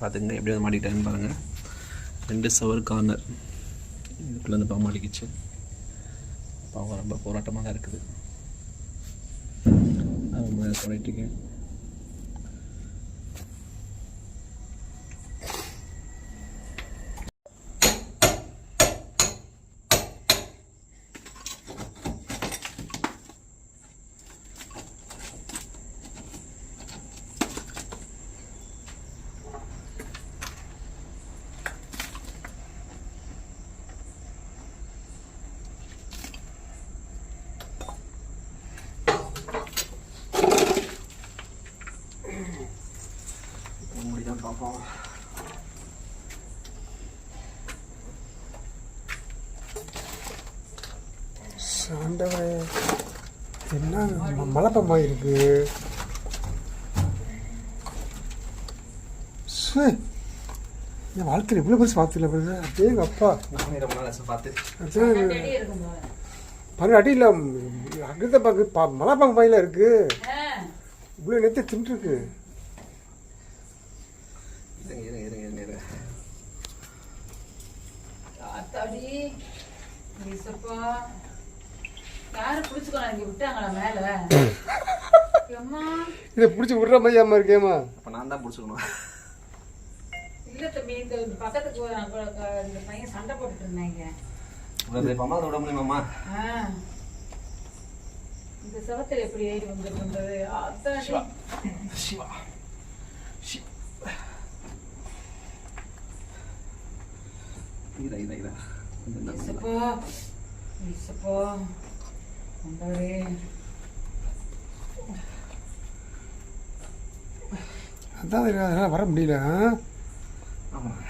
பார்த்துங்க எப்படி வந்து மாட்டிக்கிட்டேன்னு பாருங்கள் ரெண்டு சவர் கார்னர் இதுக்குள்ளே அந்த பாம்பு மாட்டிக்கிச்சு. பாவம் ரொம்ப போராட்டமாக தான் இருக்குது. அது சொல்லிட்டுருக்கேன் பார்ப்போம் ஆண்டவரே என்ன ம- மலைப்பமா இருக்கு? ச்சே, என் வாழ்க்கையில் இவ்வளோ பெருசு பார்த்ததில்ல பெருசு அதே எங்கள் அப்பா பாருங்க அடி இல்லை அங்கிட்ட பார்க்கு பா மலைப்பாங்க பையில இருக்கு. இவ்வளோ நேரத்தை தின்ட்டுருக்கு இருங்க இருங்க இருங்க இருங்க இருங்க. ஆத்தாடி ஏசப்பா யாரு புடிச்சுக்கணும் இங்க விட்டாங்களா மேல? அம்மா இதை பிடிச்சி விடுற மாதிரியாம இருக்கேம்மா அப்போ நான் தான் பிடிச்சிக்கணும். இல்ல தம்பி இந்த பக்கத்துக்கு இந்த பையன் சண்டை போட்டுட்டு இருந்தாங்க. விட முடியுமாம்மா? ஆ. இந்த செவத்துல எப்படி ஏறி வந்துருக்குன்றது ஆத்தாடி. சிவா. இதா இதா இதா ஆண்டவரே அதான் அதெல்லாம் வர முடியல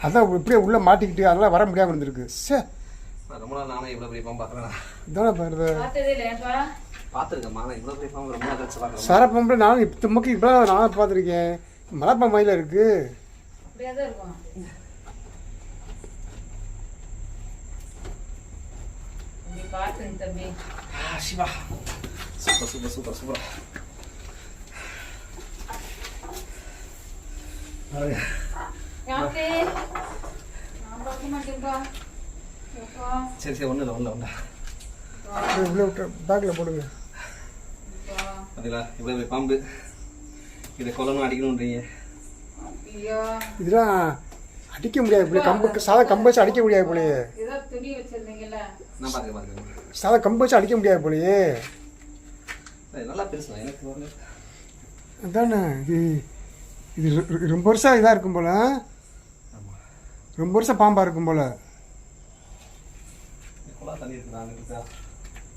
அதான் இப்படியே உள்ளே மாட்டிக்கிட்டு அதெல்லாம் வர முடியாமல் இருந்திருக்கு சே நான் ரொம்ப நாள் நானே இவ்வளோ பெரிய பாம்பு பார்க்குறேன் இதானே பாருது பார்த்துருக்கேம்மா நான் இவ்வளோ பெரிய பாம்பு ரொம்ப நாள் கழிச்சு பார்க்குறேன் சரப்பம்பில் நானும் இப்போ தும்பக்கு இப்போ நான் பார்த்துருக்கேன் மலைப்பா மயில இருக்கு அப்படியே தான் இருக்கும் தம்பி பார்த்துங்க தம்பி Siva super super super super சரி சரி ஒன்றும் இல்லை ஒன்றும் ஒன்றா உள்ளே விட்டு பேக்கில் போடுங்க பார்த்தீங்களா இவ்வளோ பாம்பு இதை கொல்லணும் அடிக்கணுன்றீங்க இதெல்லாம் அடிக்க முடியாது இப்படி கம்பு சாதா கம்பு வச்சு அடிக்க முடியாது ஏதோ துணி வச்சிருந்தீங்கல்ல? நான் பார்த்துக்க பார்த்துக்கேன் சாதா கம்பு வச்சு அடிக்க முடியாது போலயே. நல்லா பேசுவேன் எனக்கு அதானே இது இது ரொம்ப வருஷம் இதாக இருக்கும் போல ரொம்ப வருஷம் பாம்பா இருக்கும் போல.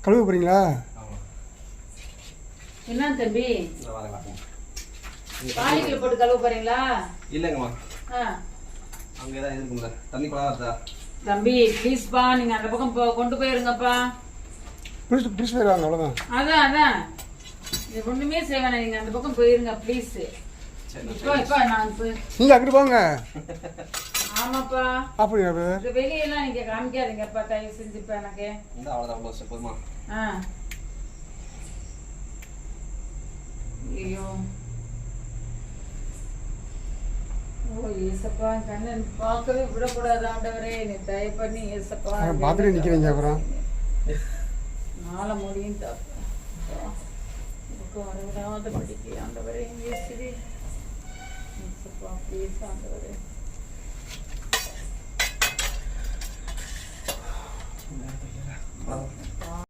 கழுவ போறீங்களா? ஆமாம் என்ன தம்பி? போட்டு கழுவ போறீங்களா? இல்லைங்கம்மா. அங்கே தான் இருக்குங்களா தண்ணி குழா வருதா? தம்பி ப்ளீஸ்ப்பா நீங்க அந்த பக்கம் போ- கொண்டு போயிருங்கப்பா. பிடிச்சி பிடிச்சி போயிடுவாங்க அவ்வளோதான் அதான் அதான். இது ஒண்ணுமே செய்ய வேணாம் நீங்க அந்த பக்கம் போயிருங்க ப்ளீஸ் இப்போ இப்போ நான் நீங்கள் அங்கிட்டு போங்க. ஆமாப்பா. அப்படியா? இந்த வெளியெல்லாம் நீங்க காமிக்காதீங்கப்பா தயவு செஞ்சு இப்ப எனக்கு. இந்த அவ்வளோதான் அவ்வளோ போதுமா. ஆ. ஐயோ. ஏசப்பா கண்ணன் பார்க்கவே விடக்கூடாது ஆண்டவரே. நீ தயவு பண்ணி ஏசப்பா நிக்கிறீங்க அப்புறம். நாள முடியும் தப்பா வரவிடாத படிக்க ஆண்டவரே ஏசப்பா ஆண்டவரே.